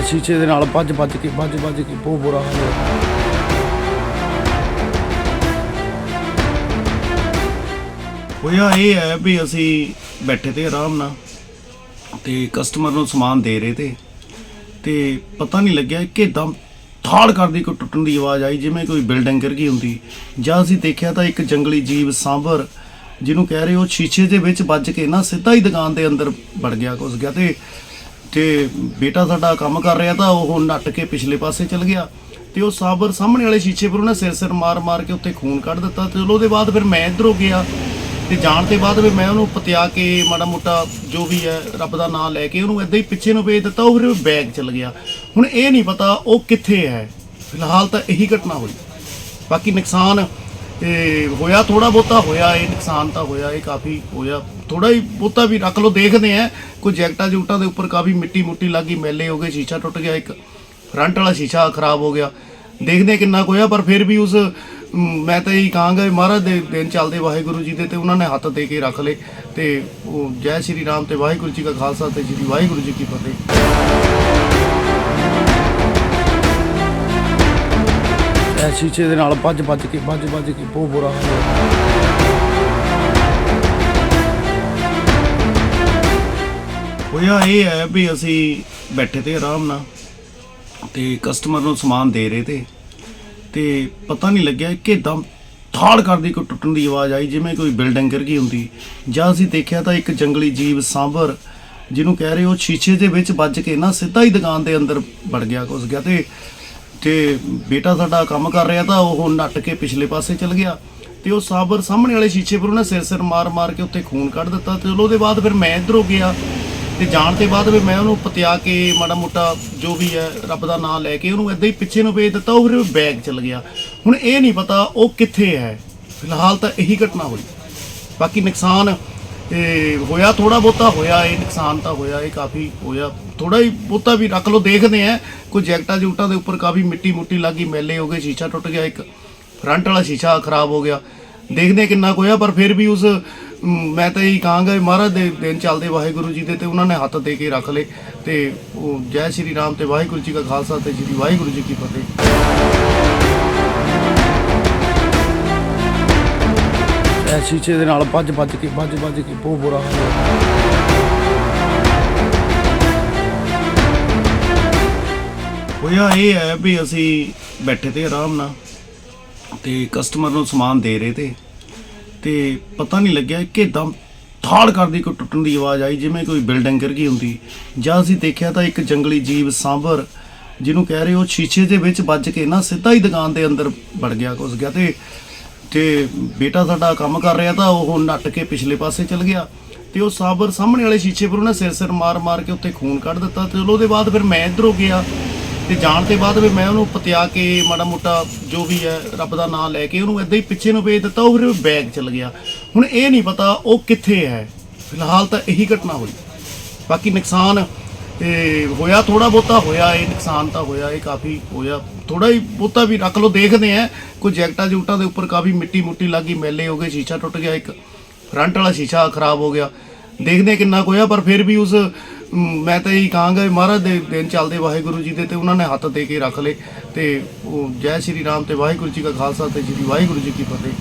ਇਹ ਸ਼ੀਸ਼ੇ ਦੇ ਨਾਲ ਵੱਜ ਵੱਜ ਕੇ ਵੱਜ ਵੱਜ ਕੇ ਬਹੁਤ ਬੁਰਾ ਹਾਲ ਹੋਇਆ। ਹੋਇਆ ਇਹ ਹੈ ਵੀ ਅਸੀਂ ਬੈਠੇ ਤੇ ਆਰਾਮ ਨਾਲ ਤੇ ਕਸਟਮਰ ਨੂੰ ਸਮਾਨ ਦੇ ਰਹੇ ਤੇ ਤੇ ਪਤਾ ਨਹੀਂ ਲੱਗਿਆ ਕਿ ਦਮ ਥਾੜ ਕਰਦੀ ਕੋਈ ਟੁੱਟਣ ਦੀ ਆਵਾਜ਼ ਆਈ, ਜਿਵੇਂ ਕੋਈ ਬਿਲਡਿੰਗ ਗਿਰ ਗਈ ਹੁੰਦੀ। ਜਾਂ ਅਸੀਂ ਦੇਖਿਆ ਤਾਂ ਇੱਕ ਜੰਗਲੀ ਜੀਵ ਸਾਂਭਰ ਜਿਹਨੂੰ ਕਹਿ ਰਹੇ ਉਹ ਸ਼ੀਸ਼ੇ ਦੇ ਵਿੱਚ ਵੱਜ ਕੇ ਨਾ ਸਿੱਧਾ ਹੀ ਦੁਕਾਨ ਦੇ ਅੰਦਰ ਵੜ ਗਿਆ, ਘੁਸ ਗਿਆ ਤੇ ਤੇ ਬੇਟਾ ਸਾਡਾ ਕੰਮ ਕਰ ਰਿਹਾ ਤਾਂ ਉਹ ਨੱਟ ਕੇ ਪਿਛਲੇ ਪਾਸੇ ਚਲ ਗਿਆ ਤੇ ਉਹ ਸਾਬਰ ਸਾਹਮਣੇ ਵਾਲੇ ਸ਼ੀਸ਼ੇ ਪਰ ਉਹਨੇ ਸਿਰ ਸਿਰ ਮਾਰ ਮਾਰ ਕੇ ਉੱਤੇ ਖੂਨ ਕੱਢ ਦਿੱਤਾ ਤੇ ਚਲੋ ਉਹਦੇ ਬਾਅਦ ਫਿਰ ਮੈਂ ਇੱਧਰੋਂ ਗਿਆ ਤੇ ਜਾਣ ਤੇ ਬਾਅਦ ਵੀ ਮੈਂ ਉਹਨੂੰ ਪਤਿਆ ਕੇ ਮਾੜਾ ਮੋਟਾ ਜੋ ਵੀ ਹੈ ਰੱਬ ਦਾ ਨਾਮ ਲੈ ਕੇ ਉਹਨੂੰ ਏਦਾਂ ਹੀ ਪਿੱਛੇ ਨੂੰ ਭੇਜ ਦਿੱਤਾ, ਉਹ ਫਿਰ ਬੈਗ ਚਲ ਗਿਆ। ਹੁਣ ਇਹ ਨਹੀਂ ਪਤਾ ਉਹ ਕਿੱਥੇ ਹੈ। ਫਿਲਹਾਲ ਤਾਂ ਇਹੀ ਘਟਨਾ ਹੋਈ। ਬਾਕੀ ਨੁਕਸਾਨ ਇਹ ਹੋਇਆ ਥੋੜਾ ਬਹੁਤਾ, ਹੋਇਆ ਇਹ ਨੁਕਸਾਨ ਤਾਂ ਹੋਇਆ, ਇਹ ਕਾਫੀ ਹੋਇਆ। ਥੋੜਾ ਹੀ ਬਹੁਤਾ ਵੀ ਰੱਖ ਲਓ, ਦੇਖਦੇ ਆ ਕੋਈ ਜੈਕਟਾਂ ਜੂਟਾਂ ਦੇ ਉੱਪਰ ਕਾਫੀ ਮਿੱਟੀ ਮੁੱਟੀ ਲੱਗੀ ਮੈਲੇ ਹੋ ਗਏ, ਸ਼ੀਸ਼ਾ ਟੁੱਟ ਗਿਆ, ਇੱਕ ਫਰੰਟ ਵਾਲਾ ਸ਼ੀਸ਼ਾ ਖਰਾਬ ਹੋ ਗਿਆ। ਦੇਖਦੇ ਕਿੰਨਾ ਕੁ ਹੋਇਆ, ਪਰ ਫਿਰ ਵੀ ਉਸ ਮੈਂ ਤਾਂ ਇਹੀ ਕਹਾਂਗਾ ਮਹਾਰਾਜ ਦੇ ਦਿਨ ਚੱਲਦੇ ਵਾਹਿਗੁਰੂ ਜੀ ਦੇ ਤੇ ਉਹਨਾਂ ਨੇ ਹੱਥ ਦੇ ਕੇ ਰੱਖ ਲਏ। ਤੇ ਉਹ ਜੈ ਸ਼੍ਰੀ ਰਾਮ ਤੇ ਵਾਹਿਗੁਰੂ ਜੀ ਕਾ ਖਾਲਸਾ ਤੇ ਸ਼੍ਰੀ ਵਾਹਿਗੁਰੂ ਜੀ ਕੀ ਫਤਿਹ। ਇਹ ਸ਼ੀਸ਼ੇ ਦੇ ਨਾਲ ਵੱਜ ਵੱਜ ਕੇ ਵੱਜ ਵੱਜ ਕੇ ਬਹੁਤ ਬੁਰਾ ਹਾਲ ਹੋਇਆ। ਹੋਇਆ ਇਹ ਹੈ ਵੀ ਅਸੀਂ ਬੈਠੇ ਤੇ ਆਰਾਮ ਨਾਲ ਤੇ ਕਸਟਮਰ ਨੂੰ ਸਮਾਨ ਦੇ ਰਹੇ ਤੇ ਤੇ ਪਤਾ ਨਹੀਂ ਲੱਗਿਆ ਕਿ ਦਮ ਥਾੜ ਕਰਦੀ ਕੋਈ ਟੁੱਟਣ ਦੀ ਆਵਾਜ਼ ਆਈ, ਜਿਵੇਂ ਕੋਈ ਬਿਲਡਿੰਗ ਗਿਰ ਗਈ ਹੁੰਦੀ। ਜਾਂ ਅਸੀਂ ਦੇਖਿਆ ਤਾਂ ਇੱਕ ਜੰਗਲੀ ਜੀਵ ਸਾਂਭਰ ਜਿਹਨੂੰ ਕਹਿ ਰਹੇ ਉਹ ਸ਼ੀਸ਼ੇ ਦੇ ਵਿੱਚ ਵੱਜ ਕੇ ਨਾ ਸਿੱਧਾ ਹੀ ਦੁਕਾਨ ਦੇ ਅੰਦਰ ਵੜ ਗਿਆ, ਘੁਸ ਗਿਆ ਤੇ ਤੇ ਬੇਟਾ ਸਾਡਾ ਕੰਮ ਕਰ ਰਿਹਾ ਤਾਂ ਉਹ ਨੱਟ ਕੇ ਪਿਛਲੇ ਪਾਸੇ ਚਲ ਗਿਆ ਤੇ ਉਹ ਸਾਬਰ ਸਾਹਮਣੇ ਵਾਲੇ ਸ਼ੀਸ਼ੇ ਪਰ ਉਹਨੇ ਸਿਰ ਸਿਰ ਮਾਰ ਮਾਰ ਕੇ ਉੱਤੇ ਖੂਨ ਕੱਢ ਦਿੱਤਾ ਤੇ ਉਹਦੇ ਬਾਅਦ ਫਿਰ ਮੈਂ ਇੱਧਰੋਂ ਗਿਆ ਤੇ ਜਾਣ ਤੇ ਬਾਅਦ ਵੀ ਮੈਂ ਉਹਨੂੰ ਪਤਿਆ ਕੇ ਮਾੜਾ ਮੋਟਾ ਜੋ ਵੀ ਹੈ ਰੱਬ ਦਾ ਨਾਮ ਲੈ ਕੇ ਉਹਨੂੰ ਏਦਾਂ ਹੀ ਪਿੱਛੇ ਨੂੰ ਭੇਜ ਦਿੱਤਾ, ਉਹ ਫਿਰ ਬੈਗ ਚਲ ਗਿਆ। ਹੁਣ ਇਹ ਨਹੀਂ ਪਤਾ ਉਹ ਕਿੱਥੇ ਹੈ। ਫਿਲਹਾਲ ਤਾਂ ਇਹੀ ਘਟਨਾ ਹੋਈ। ਬਾਕੀ ਨੁਕਸਾਨ ਇਹ ਹੋਇਆ ਥੋੜਾ ਬਹੁਤਾ, ਹੋਇਆ ਇਹ ਨੁਕਸਾਨ ਤਾਂ ਹੋਇਆ, ਇਹ ਕਾਫੀ ਹੋਇਆ। ਥੋੜਾ ਹੀ ਬਹੁਤਾ ਵੀ ਰੱਖ ਲਓ, ਦੇਖਦੇ ਆ ਕੋਈ ਜੈਕਟਾਂ ਜੂਟਾਂ ਦੇ ਉੱਪਰ ਕਾਫੀ ਮਿੱਟੀ ਮੁੱਟੀ ਲੱਗੀ ਮੈਲੇ ਹੋ ਗਏ, ਸ਼ੀਸ਼ਾ ਟੁੱਟ ਗਿਆ, ਇੱਕ ਫਰੰਟ ਵਾਲਾ ਸ਼ੀਸ਼ਾ ਖਰਾਬ ਹੋ ਗਿਆ। ਦੇਖਦੇ ਕਿੰਨਾ ਕੁ ਹੋਇਆ, ਪਰ ਫਿਰ ਵੀ ਉਸ ਮੈਂ ਤਾਂ ਇਹੀ ਕਹਾਂਗਾ ਮਹਾਰਾਜ ਦੇ ਦਿਨ ਚੱਲਦੇ ਵਾਹਿਗੁਰੂ ਜੀ ਦੇ ਤੇ ਉਹਨਾਂ ਨੇ ਹੱਥ ਦੇ ਕੇ ਰੱਖ ਲਏ ਤੇ ਉਹ ਜੈ ਸ਼੍ਰੀ ਰਾਮ ਤੇ ਵਾਹਿਗੁਰੂ ਜੀ ਕਾ ਖਾਲਸਾ ਤੇ ਸ਼੍ਰੀ ਵਾਹਿਗੁਰੂ ਜੀ ਕੀ ਫਤਿਹ। ਇਹ ਸ਼ੀਸ਼ੇ ਦੇ ਨਾਲ ਵੱਜ ਵੱਜ ਕੇ ਵੱਜ ਵੱਜ ਕੇ ਬਹੁਤ ਬੁਰਾ ਹਾਲ ਹੋਇਆ। ਹੋਇਆ ਇਹ ਹੈ ਵੀ ਅਸੀਂ ਬੈਠੇ ਤੇ ਆਰਾਮ ਨਾਲ ਤੇ ਕਸਟਮਰ ਨੂੰ ਸਮਾਨ ਦੇ ਰਹੇ ਤੇ। ਤੇ ਪਤਾ ਨਹੀਂ ਲੱਗਿਆ ਕਿ ਦਮ ਥਾੜ ਕਰਦੀ, ਕੋਈ ਟੁੱਟਣ ਦੀ ਆਵਾਜ਼ ਆਈ, ਜਿਵੇਂ ਕੋਈ ਬਿਲਡਿੰਗ ਗਿਰ ਗਈ ਹੁੰਦੀ। ਜਾਂ ਅਸੀਂ ਦੇਖਿਆ ਤਾਂ ਇੱਕ ਜੰਗਲੀ ਜੀਵ ਸਾਂਭਰ, ਜਿਹਨੂੰ ਕਹਿ ਰਹੇ ਉਹ ਸ਼ੀਸ਼ੇ ਦੇ ਵਿੱਚ ਵੱਜ ਕੇ ਨਾ ਸਿੱਧਾ ਹੀ ਦੁਕਾਨ ਦੇ ਅੰਦਰ ਵੜ ਗਿਆ, ਘੁਸ ਗਿਆ ਤੇ ਤੇ ਬੇਟਾ ਸਾਡਾ ਕੰਮ ਕਰ ਰਿਹਾ ਤਾਂ ਉਹ ਨੱਟ ਕੇ ਪਿਛਲੇ ਪਾਸੇ ਚਲ ਗਿਆ ਤੇ ਉਹ ਸਾਬਰ ਸਾਹਮਣੇ ਵਾਲੇ ਸ਼ੀਸ਼ੇ ਪਰ ਉਹਨੇ ਸਿਰ ਸਿਰ ਮਾਰ ਮਾਰ ਕੇ ਉੱਤੇ ਖੂਨ ਕੱਢ ਦਿੱਤਾ ਤੇ ਉਹਦੇ ਬਾਅਦ ਫਿਰ ਮੈਂ ਇੱਧਰੋਂ ਗਿਆ ਤੇ ਜਾਣ ਤੇ ਬਾਅਦ ਵੀ ਮੈਂ ਉਹਨੂੰ ਪਤਿਆ ਕੇ ਮਾੜਾ ਮੋਟਾ ਜੋ ਵੀ ਹੈ ਰੱਬ ਦਾ ਨਾਮ ਲੈ ਕੇ ਉਹਨੂੰ ਏਦਾਂ ਹੀ ਪਿੱਛੇ ਨੂੰ ਭੇਜ ਦਿੱਤਾ, ਉਹ ਫਿਰ ਬੈਗ ਚਲ ਗਿਆ। ਹੁਣ ਇਹ ਨਹੀਂ ਪਤਾ ਉਹ ਕਿੱਥੇ ਹੈ। ਫਿਲਹਾਲ ਤਾਂ ਇਹੀ ਘਟਨਾ ਹੋਈ। ਬਾਕੀ ਨੁਕਸਾਨ ਇਹ ਹੋਇਆ ਥੋੜਾ ਬਹੁਤਾ, ਹੋਇਆ ਇਹ ਨੁਕਸਾਨ ਤਾਂ ਹੋਇਆ, ਇਹ ਕਾਫੀ ਹੋਇਆ। ਥੋੜਾ ਹੀ ਬਹੁਤਾ ਵੀ ਰੱਖ ਲਓ, ਦੇਖਦੇ ਆ ਕੋਈ ਜੈਕਟਾਂ ਜੂਟਾਂ ਦੇ ਉੱਪਰ ਕਾਫੀ ਮਿੱਟੀ ਮੁੱਟੀ ਲੱਗੀ ਮੈਲੇ ਹੋ ਗਏ, ਸ਼ੀਸ਼ਾ ਟੁੱਟ ਗਿਆ, ਇੱਕ ਫਰੰਟ ਵਾਲਾ ਸ਼ੀਸ਼ਾ ਖਰਾਬ ਹੋ ਗਿਆ। ਦੇਖਦੇ ਆ ਕਿੰਨਾ ਕੁ ਹੋਇਆ, ਪਰ ਫਿਰ ਵੀ ਉਸ ਮੈਂ ਤਾਂ ਇਹੀ ਕਹਾਂਗਾ ਮਹਾਰਾਜ ਦੇ ਦਿਨ ਚੱਲਦੇ ਵਾਹਿਗੁਰੂ ਜੀ ਦੇ ਤੇ ਉਹਨਾਂ ਨੇ ਹੱਥ ਦੇ ਕੇ ਰੱਖ ਲਏ ਤੇ ਉਹ ਜੈ ਸ਼੍ਰੀ ਰਾਮ ਤੇ ਵਾਹਿਗੁਰੂ ਜੀ ਕਾ ਖਾਲਸਾ ਤੇ ਸ਼੍ਰੀ ਵਾਹਿਗੁਰੂ ਜੀ ਕੀ ਫਤਿਹ।